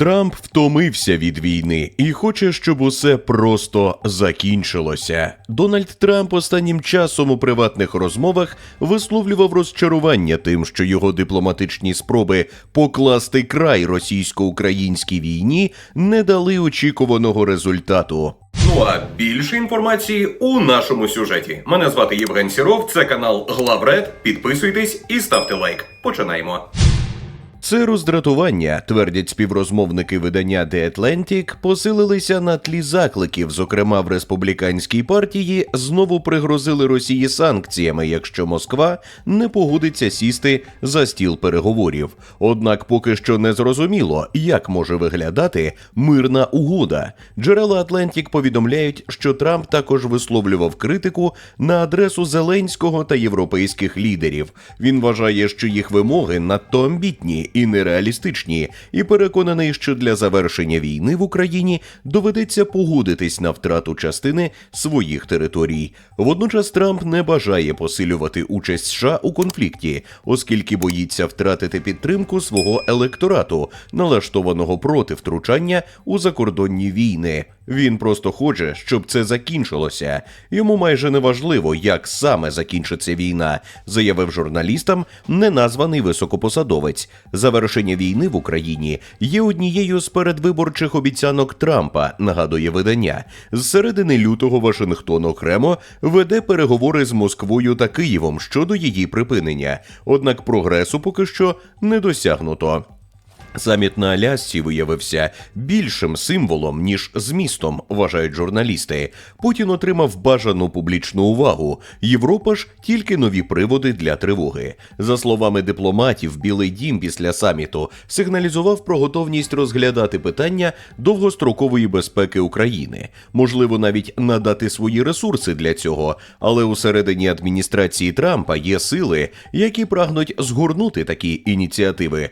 Трамп втомився від війни і хоче, щоб усе просто закінчилося. Дональд Трамп останнім часом у приватних розмовах висловлював розчарування тим, що його дипломатичні спроби покласти край російсько-українській війні не дали очікуваного результату. Ну а більше інформації у нашому сюжеті. Мене звати Євген Сіров, це канал Главред. Підписуйтесь і ставте лайк. Починаємо. Це роздратування, твердять співрозмовники видання The Atlantic, посилилися на тлі закликів, зокрема в республіканській партії, знову пригрозили Росії санкціями, якщо Москва не погодиться сісти за стіл переговорів. Однак поки що не зрозуміло, як може виглядати мирна угода. Джерела Atlantic повідомляють, що Трамп також висловлював критику на адресу Зеленського та європейських лідерів. Він вважає, що їх вимоги надто амбітні і нереалістичні, і переконаний, що для завершення війни в Україні доведеться погодитись на втрату частини своїх територій. Водночас Трамп не бажає посилювати участь США у конфлікті, оскільки боїться втратити підтримку свого електорату, налаштованого проти втручання у закордонні війни. Він просто хоче, щоб це закінчилося. Йому майже не важливо, як саме закінчиться війна, заявив журналістам неназваний високопосадовець. Завершення війни в Україні є однією з передвиборчих обіцянок Трампа, нагадує видання. З середини лютого Вашингтон окремо веде переговори з Москвою та Києвом щодо її припинення. Однак прогресу поки що не досягнуто. Саміт на Алясці виявився більшим символом, ніж змістом, вважають журналісти. Путін отримав бажану публічну увагу. Європа ж тільки нові приводи для тривоги. За словами дипломатів, Білий Дім після саміту сигналізував про готовність розглядати питання довгострокової безпеки України, можливо, навіть надати свої ресурси для цього. Але у середині адміністрації Трампа є сили, які прагнуть згорнути такі ініціативи.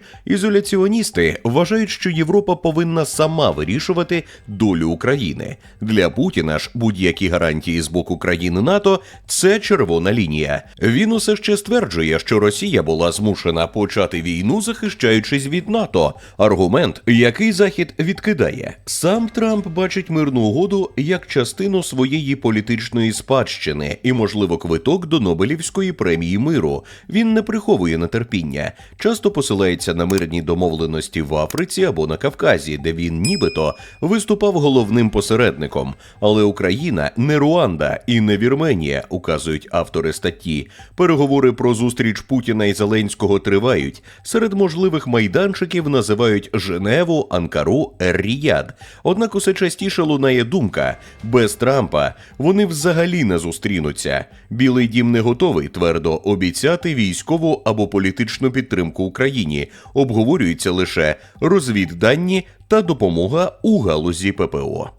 Ізоляціоністи вважають, що Європа повинна сама вирішувати долю України. Для Путіна ж будь-які гарантії з боку країн НАТО це червона лінія. Він усе ще стверджує, що Росія була змушена почати війну, захищаючись від НАТО. Аргумент, який Захід відкидає. Сам Трамп бачить мирну угоду як частину своєї політичної спадщини і, можливо, квиток до Нобелівської премії миру. Він не приховує нетерпіння, часто посилається на мирні домовленості в Африці або на Кавказі, де він нібито виступав головним посередником. Але Україна не Руанда і не Вірменія, указують автори статті. Переговори про зустріч Путіна і Зеленського тривають. Серед можливих майданчиків називають Женеву, Анкару, Ер-Ріяд. Однак усе частіше лунає думка: без Трампа вони взагалі не зустрінуться. Білий дім не готовий твердо обіцяти військову або політичну підтримку Україні. Обговорюється лише розвіддані та допомога у галузі ППО.